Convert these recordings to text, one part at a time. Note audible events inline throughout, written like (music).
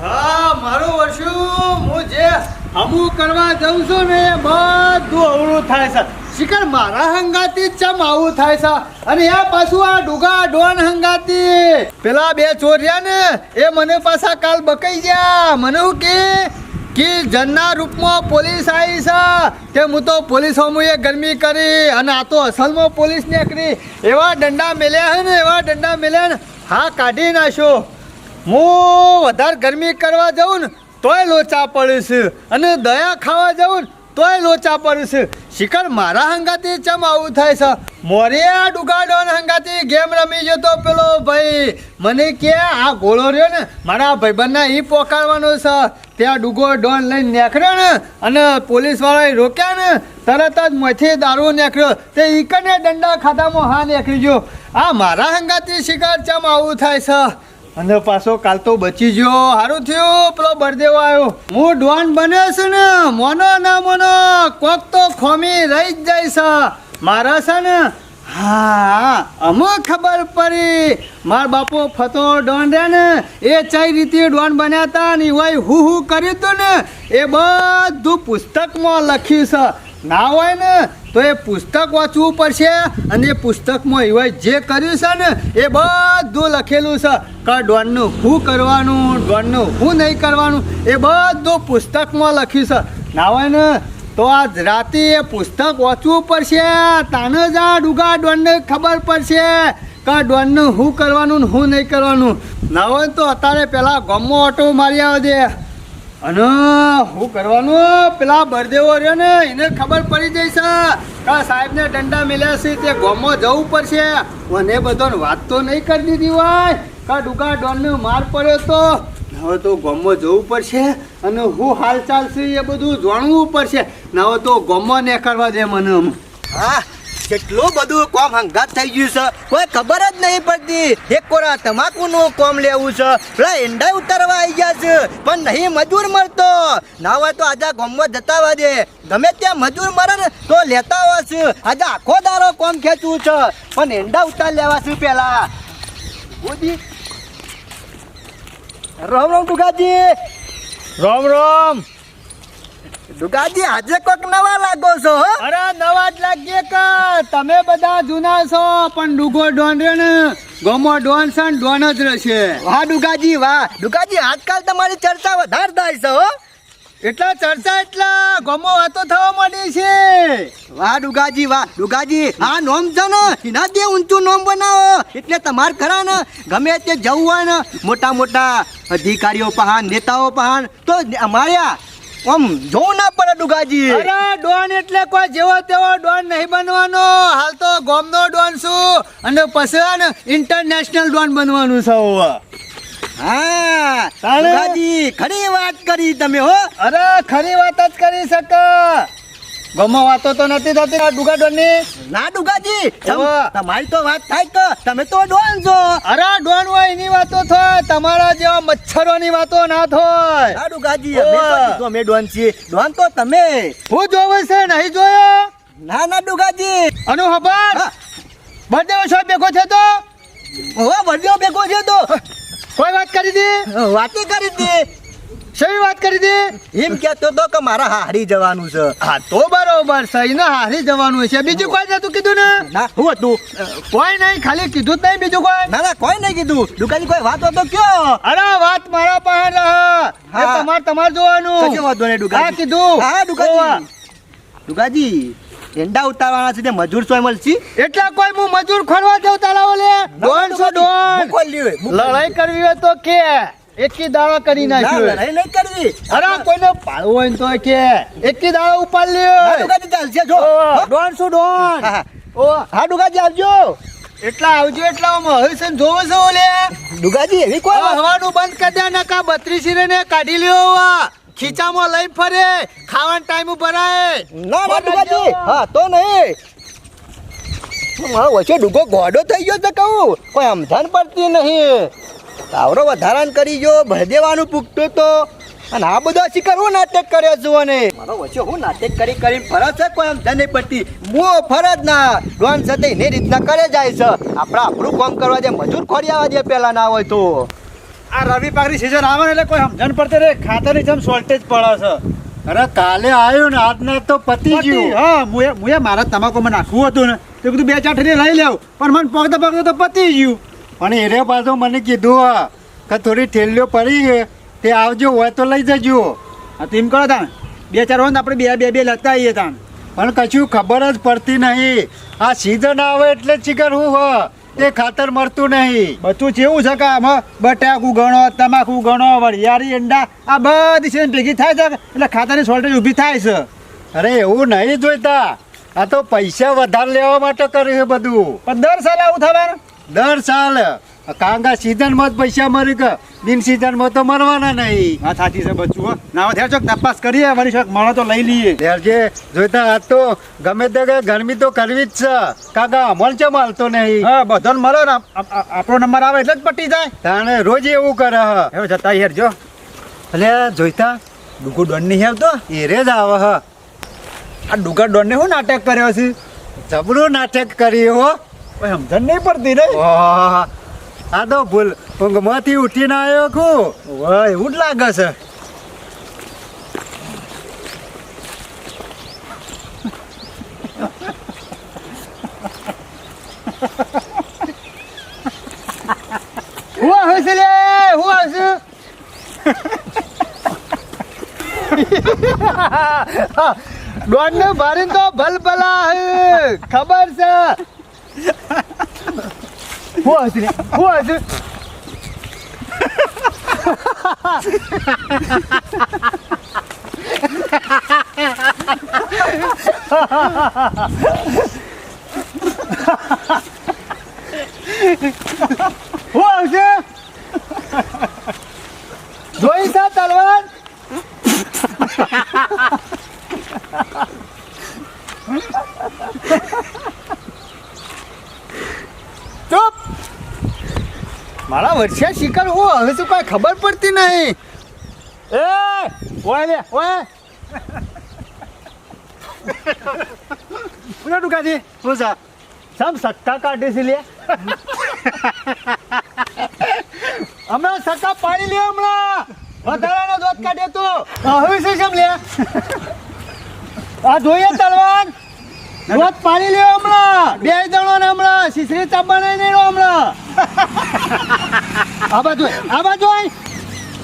હા, મારું વર્ષું, હું કરવા જઉં છું ને મારા હંગાતી ચમ આવું થાય પેલા બે ચોર્યા ને, એ મને પાછા કાલ બકાઈ ગયા. મને કે જનના રૂપમાં પોલીસ આવી છે. કે હું તો પોલીસ એ ગરમી કરી, અને આ તો અસલમાં પોલીસ નીકળી. એવા દંડા મેલ્યા હે ને, એવા દંડા મેલ્યા હા કાઢી નાખ્યો. હું વધારે ગરમી કરવા જાઉં ને તોય લોચા પડું છું. અને દયા ખાવા જાઉં ને તોય લોચા પડું છું. શિખર મારા હંગાથી ચમ આવું થાય છે? મોરે આ ડુગાડોન હંગાથી ગેમ રમી જતો પેલો ભાઈ. મને કે આ ગોળો રહ્યો ને મારા ભાઈબંધના એ પોકારવાનો છે. ત્યાં ડુગો ડોન લઈને નીકળ્યો ને અને પોલીસવાળાએ રોક્યા ને તરત જ મથી દારૂ નીકળ્યો. તે ઈકને દંડા ખાતામાં હા નીકળી ગયો. આ મારા હંગાથી શિકાર ચમ આવું થાય છે? અને પાછો કાલ તો બચી ગયો. સારું થયું. પેલો બરદેવો આવ્યો. હું ડોન બને છે ને. મોનો ના મોનો. કોક તો ખોમી રહી જ જાય છે. મારા છે ને. હા અમો ખબર પડી. માર બાપો ફતો ડોન રે ને. એ ચાઈ રીતે ડોન બન્યા હતા ને. એવાય હું હું કર્યું હતું ને. એ બધું પુસ્તકમાં લખ્યું છે. ના હોય ને, તો એ પુસ્તક વાંચવું પડશે અને એ પુસ્તકમાં એવા જે કર્યું છે ને, એ બધું લખેલું છે. કે ડોનનું શું કરવાનું, ડોનનું શું નહીં કરવાનું, એ બધું પુસ્તકમાં લખ્યું છે. ના હોય ને, તો આજ રાતે એ પુસ્તક વાંચવું પડશે, તાને જ આ ડુગા ડોનને ખબર પડશે કે ડોનનું શું કરવાનું ને શું નહીં કરવાનું. ના હોય તો અત્યારે પહેલાં ગમો ઓટો મારી આવે દે અને હું કરવાનું? પેલા બરદેવો રહ્યો ને, એને ખબર પડી જઈશ છે કે સાહેબને દંડા મળ્યા છે, તે ગોમો જવું પડશે. મને બધાને વાત તો નહીં કરી દીધી હોય. કે ડુગા ડોનને માર પડ્યો તો? હવે તો ગોમો જવું પડશે અને હું હાલચાલ છે એ બધું જાણવું પડશે. ના હવે તો ગોમો ને કરવા દે મને હા કેટલું બધું કોમ હંગાત થઈ ગયું છે? કોઈ ખબર જ નહીં પડતી. એક કોરા તમાકુનું કોમ લેવું છે. પેલા એંડા ઉતારવા આવી ગયા છે. પણ નહીં મજૂર મળતો. ના હોય તો આજે ગામમાં જતા દે. ગમે ત્યાં મજૂર મરે ને તો લેતા હોય છે. આજે આખો દારો કોમ ખેંચવું છે. પણ એંડા ઉતાર લેવા છે પેલા. રામ રામ ટુકાજી. રામ રામ. ટુકાજી આજે કોક નવા લાગો છો અરે નવા જ લાગીએ કે. તમે બધા જૂના છો પણ ડુગો ડોન રહ્યો ને ગોમો ડોન છે ને ડોન જ રહેશે. વાહ દુગાજી વાહ. ડુગાજી આજકાલ તમારી ચર્ચા વધારે થાય છે હો. એટલા ચર્ચા એટલા ગોમો વાતો થવા માંડી છે. વાહ દુગાજી વાહ. દુગાજી આ નોમ છે ને એના દે ઊંચું નોમ બનાવો. એટલે તમારે ખરા ને ગમે તે જવું હોય ને મોટા મોટા અધિકારીઓ પહાણ નેતાઓ પહાણ તો અમારે આમ જોવું ના પડે ડુગાજી અરે ડોન એટલે કોઈ જેવો તેવો ડોન નહીં બનવાનો હાલ તો ગોમનો ડોન છું અને પછી ઇન્ટરનેશનલ ડોન બનવાનું છે. હા? ડુગાજી ખરી વાત કરી તમે હો અરે ખરી વાત જ કરી શક ગમો વાતો તો નથી થતી આ ડુગા ડોનની ના ડુગાજી? તમારી તો વાત થાય કે તમે તો ડોન છો. અરે ડોન હોય એની વાતો થાય. તમારા જેવા મચ્છરોની વાતો ના થાય. ના ડુગાજી અમે તો. કીધું અમે ડોન છીએ. ડોન તો તમે. હું જોવે છે નહીં જોયો? ના ના ડુગાજી. અનુ ખબર હા. બર્થડે શો ભેગો છે તો? હવે વડ્યો બેકો છે તો. કોઈ વાત કરી દી? વાતે કરી હતી શેવી વાત કરી દે એમ કહેતો તો કે મારા હારી જવાનું છે. હા તો બરોબર છે. ને હારી જવાનું છે. બીજું કોઈ નતું કીધું ને? હતું. કોઈ નહીં ખાલી કીધું જ નહીં બીજું કોઈ? ના ના કોઈ નહીં કીધું. દુકાની કોઈ વાત હતો કયો. અરે વાત મારા પાસે રહે. હા. તમાર તમાર જોવાનું. કશો વાંધો નહીં હા કીધું. હા દુકાજી દુકાજી એંડા ઉતારવાના છે તે મજૂર સોય મળશે એટલા કોઈ હું મજૂર ખોલવા જાઉં તારા ઓલે? છો ડોન લડાઈ કરવી હોય તો કે. એકી દાડા કરી નાખ્યો લડાઈ નહીં કરવી. અરે કોઈને પાડવું હોય તો કે એકી દાડા ઉપાડ લ્યો ચાલશે જો. ડોન. શું ડોન. ઓ. હા દુકાજી આવજો એટલા આવજો એટલા હરીસન જોવો છો ઓલે? દુકાજી એવી કોઈ હવાનું બંધ કરી દે ના કા બત્રીસી ને કાઢી લ્યો. ખીચામાં લઈ ફરે. ખાવાનો ટાઈમ ભરાય ના ના દુકાજી હા તો નહીં. મારો વચ્ચે ડૂગો ગોડો થઈ ગયો તો કહું. કોઈ સમજણ પડતી નહીં. તાવરો વધારાન કરી ગયો ભદેવાનું પૂગતો તો. અને આ બધા શિકાર હું નાટક કર્યો છું અને. મારો વચ્ચે હું નાટક કરી કરી ફરજ છે કોઈ સમજણ નહીં પડતી. મો ફરજ ના. ડોન સાથે એને રીતના કરે જાય છે. આપણા આપણું કામ કરવા દે મજૂર ખોરી આવવા દે પહેલાં ના હોય તો. આ રવિ પાકની સિઝન આવે ને એટલે કોઈ સમજણ પડતી રે ખાતરની જેમ શોર્ટેજ પડે છે. અરે કાલે આવ્યું ને આજને તો પતી ગયું. હા મુએ મુએ મારા તમાકુમાં નાખવું હતું ને. તે બધું બે ચાર ઠેલી લઈ લેવું. પણ મને પગતા પગતા તો પતી ગયું. પણ એને પાછો મને કીધું કે થોડી ઠેલીઓ પડી તે આવજો, હોય તો લઈ જજો. હા તો એમ કરો તાણ, બે ચાર હોય આપણે બે બે બે લેતા આવીએ તાણ. પણ કશું ખબર જ પડતી નહીં. આ સીઝન આવે એટલે ચિકન હું, હો તે ખાતર મળતું નહીં. બધું જેવું છે કે આમાં બટાકું ગણો તમાકુ ગણો વરિયાળી અંડા આ બધી છે ભેગી થાય છે, એટલે ખાતાની શોર્ટેજ ઊભી થાય છે. અરે, એવું નહીં જોઈતા. આ તો પૈસા વધારે લેવા માટે કર્યું છે બધું. પણ દર સાલ આવું થવાનું? દર સાલ. કાંગા સીઝનમાં જ પૈસા મરી કે બિન સીઝનમાં તો મરવાના નહીં. હા સાચી છે બચ્ચું ના હોય ચોક તપાસ કરીએ વળી શક મળો તો લઈ લઈએ. જે જોઈતા આ તો ગમે તે ગરમી તો કરવી જ છે. કાકા અમલ છે માલતો નહીં. હા બધાને મળો ને આપ- આપ- આપણો નંબર આવે એટલે જ પટી જાય. તાણે રોજ એવું કરે હ. હવે જતા યાર જો. એટલે જોઈતા. ડુગુ ડોન નહીં આવતો એરે જ આવે હ. આ ડુગા ડોન ને શું નાટક કર્યો છે? જબરું નાટક કર્યું હો. સમજણ નહીં પડતી ને ઓહ, આ તો ભૂલ. ઊંઘમાંથી ઉઠીને આવ્યો છું. વાહ એવું જ લાગે છે. હું આવે છે લે? હું આવશે ડોન ને ભરીને તો ભલભલા ભલા ખબર છે? What is it? What is it? what is it? નહીં. એ ઓય લે ઓય. પૂરા દુકાથી શું છે સમ સટ્ટા કાઢે છે લે. હમણાં સટ્ટા પાડી લે હમણાં. વધારાનો દોત કાઢે તો. હવે છે કેમ લે? આ જોઈએ તલવાન. દોત પાડી લે હમણાં. બે ને હમણાં. શીશરી ચાપા નહીં નહીં રહ્યો હમણાં. આ બાજુ આ બાજુ.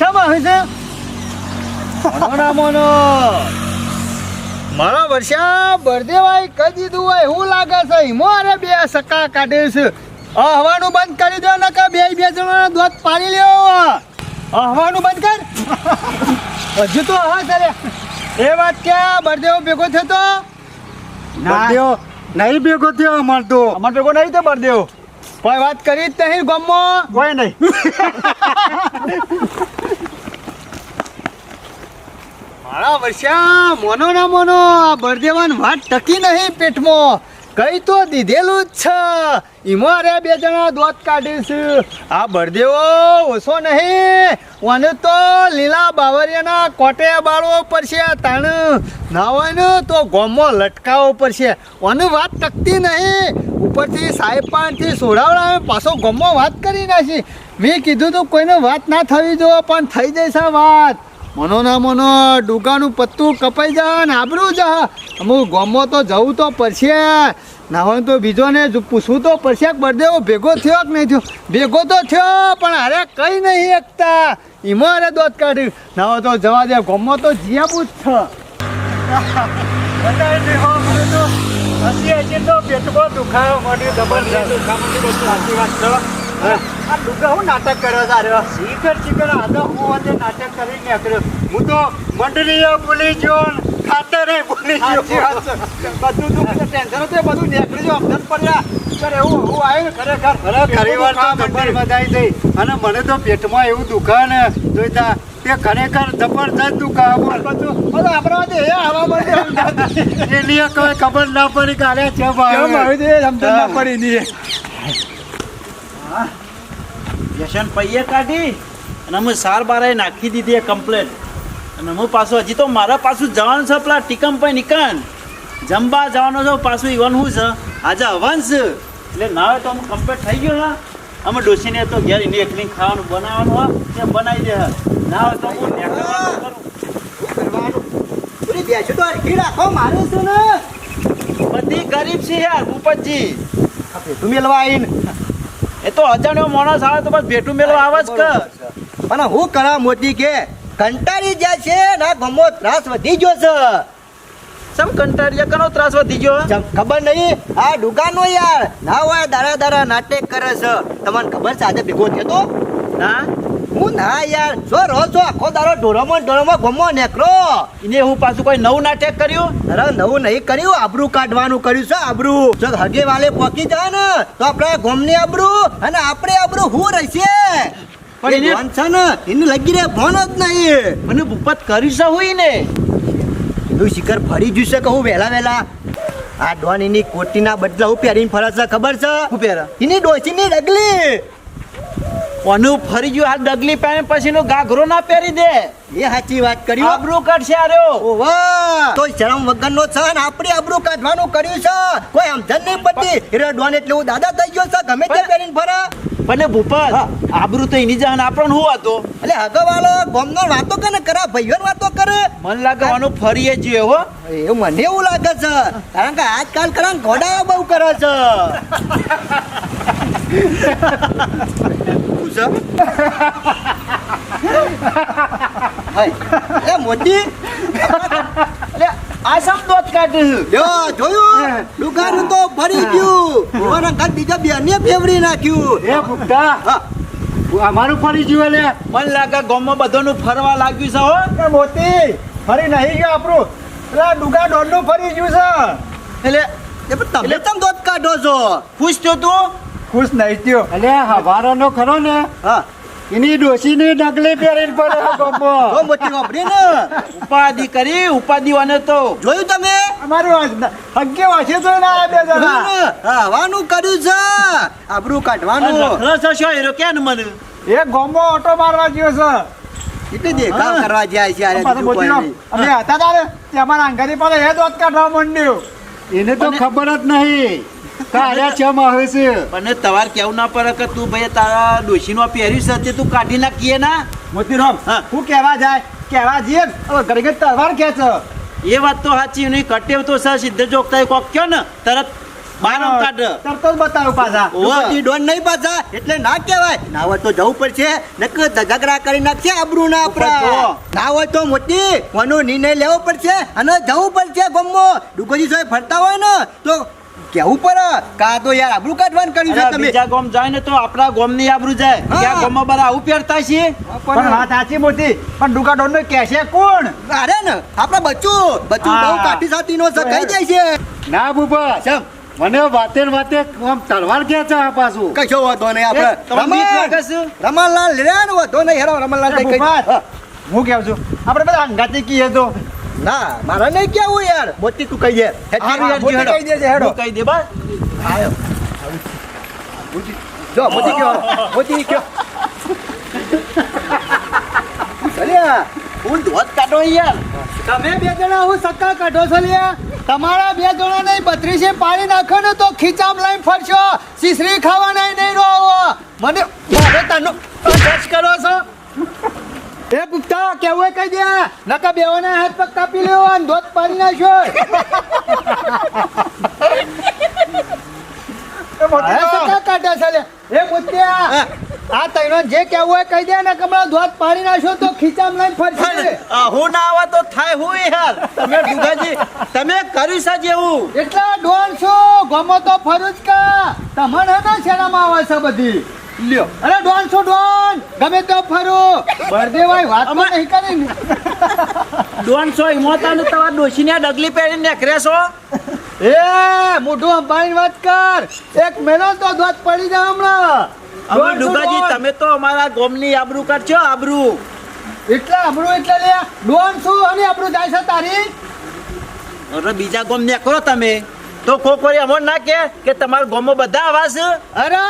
શેમ આવે છે. મોનો મારા વર્ષા બળદેવાઈ કહી દીધું હોય હું લાગે છે હિમો અરે બે સકા કાઢે છે. હવાનું બંધ કરી દો નકા બે બે જણાના દોત પાડી લેવો હવાનું બંધ કર. હજુ તો હા તારે એ વાત ક્યાં બળદેવ ભેગો થયો તો? ના. બધ્યો નહીં ભેગો થયો અમાર તો. અમાર ભેગો નહીં તો બળદેવ. કોઈ વાત કરી જ નહીં ગમો. કોઈ નહીં. (laughs) મારા વર્ષા મોનો ના મોનો, આ બરદેવાન વાત ટકી નહીં પેટમાં. કઈ તો દીધેલું જ છે. ઈમારે બે જણા દોત કાઢીશ. આ બરદેવો ઓછો નહીં. ઓને તો લીલા બાવરિયાના કોટે બાળવો પડશે, તાણ ના હોય ને તો ગોમો લટકાવવો પડશે. ઓને વાત ટકતી નહીં. ઉપરથી સાહેબ પાણથી સોડાવડા પાછો ગમો વાત કરી નાખી. મેં કીધું તું કોઈને વાત ના થવી જો પણ થઈ જશે વાત. મનો ના મનો, ડુગાનું પત્તું કપાઈ જાય ને આબરું જા. અમુક ગમો તો જવું તો પડશે. ના હોય તો બીજો ને પૂછવું તો પડશે કે બરદેવો ભેગો થયો કે નહીં થયો? ભેગો તો થયો, પણ અરે કંઈ નહીં એકતા. એમાં અરે દોત કાઢ્યું. ના હોય તો જવા દે ગમો તો જ્યાં જ છે. તો. પેટમાં દુખાવો મળ્યો જબરજસ્ત. સાચી વાત આ ડુગા હું નાટક કર્યો તારે શીખર શીખર આદા હું આજે નાટક કરી નીકળ્યો. હું તો ભૂલી ગયો ને ભૂલી ગયો. બધું દુઃખ ટેન્શન હતું બધું નીકળી ગયું અમદાવાદ પડ્યા. સર એવું હું આવ્યું ને ખરેખર. ઘણી વાર બધાઈ થઈ. અને મને તો પેટમાં એવું દુકાન જોઈતા તે ખરેખર જબરદસ્ત દુકાન બોલ બધું આપણા એ હવા મળે એની કોઈ ખબર ના પડી કાલે છે કેમ આવી ના પડી નહીં વ્યસન પૈયે કાઢી અને અમે સાર બારાએ નાખી દીધી એ કમ્પ્લેટ અને હું પાછું હજી તો મારા પાછું જવાનું છે પેલા ટીકમ પર નિકન જમવા જવાનો છો પાછું ઈવન શું છે. આજે છે. એટલે ના હોય તો અમે કમ્પ્લેટ થઈ ગયો ને અમે ડોસીને તો ઘેર એની એકલી ખાવાનું બનાવવાનું હોય તે બનાવી દે ના હોય તો હું નેકળવાનું કરવાનું તો હરખી રાખો મારે છે ને. બધી ગરીબ છે યાર ભૂપતજી. તું મેલવા આવીને. એ તો અજાણ્યો માણસ આવે તો બસ ભેટું મેળવા આવે જ કર. અને હું કરા મોદી કે કંટાળી જાય છે ના ગમો ત્રાસ વધી ગયો છે. સમ કંટાળિયા? કનો ત્રાસ વધી ગયો? ખબર નહીં? આ દુકાનો યાર. ના હોય દારા દારા નાટક કરે છે. તમને ખબર છે આજે ભેગો થયો તો? ના હું ના યાર. જો રહો છો આખો દારો ઢોરોમાં ઢોરોમાં ગમો નેકરો એને હું પાછું કોઈ નવું નાટક કર્યું? અરે નવું નહીં કર્યું આબરૂ કાઢવાનું કર્યું છે આબરૂ. જો હગે વાલે પોકી જાય ને તો આપણે ગોમની આબરૂ અને આપણે આબરૂ હું રહેશે? પણ એને- છે ને એને લગી રે ફોન જ નહીં. મને ભૂપત કરી છે હોય ને એનું શિખર ફરી જશે હું વહેલા વહેલા? આ ડોન એની કોટીના બદલા હું પહેરીને ફરે છે ખબર છે? હું પહેરા. એની ડોસીની ડગલી. કોનું ફરી ગયું આ ડગલી પહેરે પછી નો ગાઘરો ના પહેરી દે. એ સાચી વાત કરી. આબરૂ કાઢશે આર્યો ઓવા તો શરમ વગરનો છે ને આપણે આબરૂ કાઢવાનું કર્યું છે. કોઈ સમજણ નહીં પડતી. હીરો ડોન એટલે હું દાદા થઈ ગયો છે. ગમે તે પહેરીને ફરે. ભલે ભૂપત. આબરૂ તો એની જાન આપણને હું હતો? એટલે હગવાળો ગોમનો વાતો કરે કરા ભાઈઓ વાતો કરે. મન લાગે આનું ફરીએ જોઈએ હો. એ મને એવું લાગે છે. કારણ કે આજકાલ કરા ઘોડા બહુ કરે છે. એટલે મોદી એટલે આ સમ દોત કાઢ્યું લ્યો જોયું? દુકાન તો ભરી ગયું. મારા ઘર બીજા બેને ફેવડી નાખ્યું. એ ભૂખતા? અમારું ફરી ગયું લે મને લાગે ગામમાં બધાનું ફરવા લાગ્યું છે હો. કે મોતી ફરી નહીં ગયો આપણું. પેલા ડુગા દોડનું ફરી ગયું છે. એટલે એ તમે તમ દોત કાઢો છો? ખુશ થયો તું? ખુશ નહીં થયો. એટલે હવારોનો ખરો ને. હા. એની ડોશીની ડગલે પહેરીને પડે મોટી વાપરી ને. ઉપાધિ કરી ઉપાધિ વાને તો. જોયું તમે? અમારું હગ્ગે વાસે તો ના આ બે જણા. ને? હવાનું કર્યું છે. આબરૂ કાઢવાનું. રસ છો એરો કેન મને? એ ગોમો ઓટો મારવા ગયો છે. એટલે દેખાવ. કરવા જાય છે નહીં. અમે હતા તારે તે અમારા અંગારી પાસે એ દોત કાઢવા માંડ્યો. એને તો ખબર જ નહીં. કાળ્યા ચમ આવે છે? મને તવાર કેવું ના પડે કે તું ભાઈ તારા ડોશીનો પહેર્યું છે તું કાઢી નાખીએ ના? મોતીરામ હા. કહેવા જાય? કહેવા જઈએ હવે ઘડી તલવાર ખેંચ એ વાત તો સાચી નહીં કટેવ તો સર સિદ્ધ જોગતા કોક કયો ને તરત બાર આમ કાઢ. તરત જ બતાવ્યું પાછા. ઓવે. ડોન નહીં પાછા એટલે ના કહેવાય. ના હોય તો જવું પડશે નકર ઝઘડા કરી નાખશે આબરૂ ના આપણા. ના હોય તો મોટી મનો નિર્ણય લેવો પડશે અને જવું પડશે ગમો. ડુગોજી સાહેબ ફરતા હોય ને તો કેવું પડે? કા તો યાર આબરૂ કાઢવાનું કર્યું છે તમે? બીજા ગોમ જાય ને તો આપણા ગામની આબરૂ જાય. ક્યાં ગામમાં બધા આવું પહેરતા છે? પણ વાત સાચી મોટી. પણ ડુગા ડોન નો કહેશે કોણ? અરે ને આપણા બચ્ચું. બચ્ચું. બહુ કાઠી સાતીનો છે કહી જાય છે? ના બુબા. સમ મને વાતે વાતે આમ તલવાર કે છે આ પાછું. કશો વાતો નહીં આપણે રમણલાલ લાગે વાતો નહીં હેરો રમણલાલ. હા. હું કેવું છું? આપણે બધા અંગાતી કીએ તો ના મારે નહીં કેવું યાર. મોતી તું કહી દે. કહી દેજે, હેડો. કહી દે બસ જો મોતી કયો મોતી કયો ચાલ્યા હું ધોત કાઢો યાર. તમે બે જણા હું સક્કા કાઢો છો લ્યા? તમારા બે જણા નહીં બત્રીસે પાડી નાખો ને તો ખીચામ લઈને ફરશો. શીશરી ખાવા નહીં નહીં રહો મને મારે તનો કરો છો. એ પુખ્તા કેવું કહી દે? નકા બેવાના હાથ પગ કાપી લેવો અને ધોત પાડી નાખ્યો આ તૈનો જે કેવું હોય કહી દે ને કમળા ધોધ પાડી નાખ્યો તો ખીચામ લઈને ફરશે. હું ના આવે તો થાય હું યાર તમે ડુગાજી તમે કર્યું છે જેવું એટલા ડોન છો ગમો તો ફરું કા. તમને તો શરમ આવે છે બધી? લ્યો. અરે ડોન છો ડોન ગમે તો ફરું. બળદેવાય વાત તો નહીં કરી ને. દોનસો ઇમોતા ને તમારા ડોશીને ડગલી પહેરીને નીકળ્યા છો? એ મોઢું અંબાણી વાત કર. એક મહિનો તો ધોત પડી જાય હમણાં. ડોન ડુગાજી તમે તો અમારા ગોમની આબરૂ કરજો આબરૂ. એટલે આબરૂ એટલે લે. ડોન છું અને આપણું જાય છે તારી? અરે બીજા ગોમ ને કરો તમે. તો કોક વાર અમો ના કે કે તમારા ગામમાં બધા આવાસ? અરે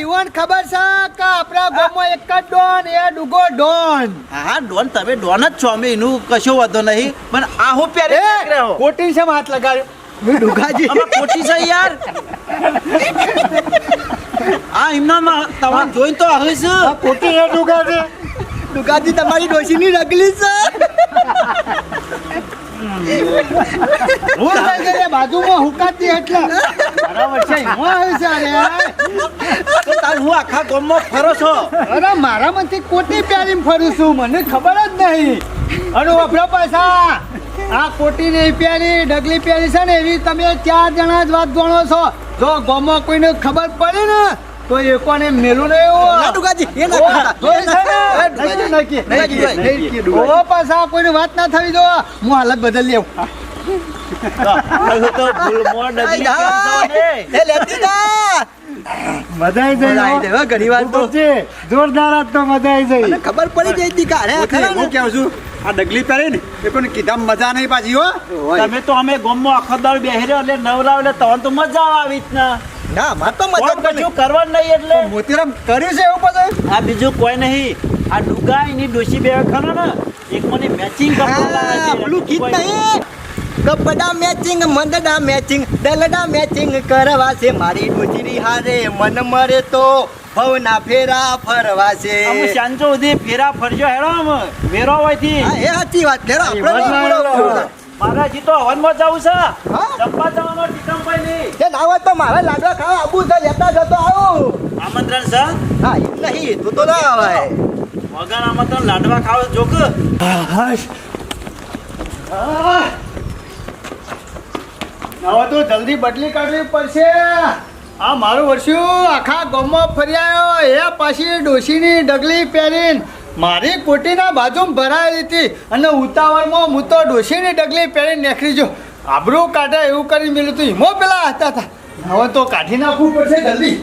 ઈવન ખબર છે કે આપણા ગામમાં એક જ ડોન એ ડુગો ડોન. હા ડોન તમે ડોન જ છો અમે એનું કશો વાંધો નહીં. પણ આ હું પ્યારે રહ્યો? કોટી છે હાથ લગાડ્યો. ડુગાજી. અમે કોટી છે યાર. આ એમનામાં તમારે જોઈને તો હવે છે. પોતે એ ડુગા છે દુકાનથી તમારી ડોશીની રગલી છે. હું રે, બાજુમાં હુકાતી એટલે. બરાબર છે એમાં આવે છે અરે તાર હું આખા ગામમાં ફરો છો? અરે મારામાંથી કોટી પહેરીને ફરું છું મને ખબર જ નહીં. અને વપરા પાછા. આ કોટી નહીં પહેરી ડગલી પહેરી છે ને એવી તમે ચાર જણા જ વાત ગણો છો. જો ગામમાં કોઈને ખબર પડે ને તો એકોને મેલું નહીં એવું દુકાનજી એ ના ને? એ. ઓ પાછા કોઈની વાત ના થવી જો હું હાલત બદલી હવે તો ભૂલમાં ડગલી આઈ કરશો જા. ને. એ લેતી જા. મજા આવી મજા આવી જાય જાય, હો, ઘણી વાર તો જોરદાર આજ તો મજા આવી મને ખબર પડી જઈ હતી અરે ખરા હું કહું છું આ ડગલી પહેરી ને એ પણ કીધા મજા નહીં પાછી હો તમે તો અમે ગામમાં આખો દાડ બેહી એટલે નવરાવ એટલે તમને તો મજા આવી જ ના માર તો મજા કશું કરવા નહીં એટલે મોતીરામ કર્યું છે એવું પછી આ બીજું કોઈ નહીં આ ડુગા એની ડોસી બે ખરો ને એક મને મેચિંગ પેલું ગીત નહીં કપડા મેચિંગ મંદડા મેચિંગ દલડા મેચિંગ કરવા છે મારી ડોચીની હારે મન મરે તો ભવના ફેરા ફરવા છે અમે સાંજો સુધી ફેરા ફરજો હેડો અમે. મેરો હોયથી. હા, એ સાચી વાત. લેરો આપણે. મારા હજી તો હવનમાં જવું છે. હા? ચંપા જવાનો ટીકમભાઈ ની. જે ના હોય તો મારે લાડવા ખાવા આબુ છે લેતા જતો આવો. આમંત્રણ છે? હા નહીં તું તો ના આવે વગર આમંત્રણ લાડવા ખાવ જોક. હવે તો જલ્દી બદલી કાઢવી પડશે. આ મારું વર્ષું આખા ગામમાં ફરી આવ્યો. એ પાછી ડોશીની ડગલી પહેરીને મારી કોટીના બાજુમાં ભરાયેલી હતી. અને ઉતાવળમાં હું તો ડોશીની ડગલી પહેરીને નેખરી જો આબરું કાઢે એવું કરી મેલું તું. હિમો પેલા હતા હતા હવે તો કાઢી નાખવું પડશે જલ્દી.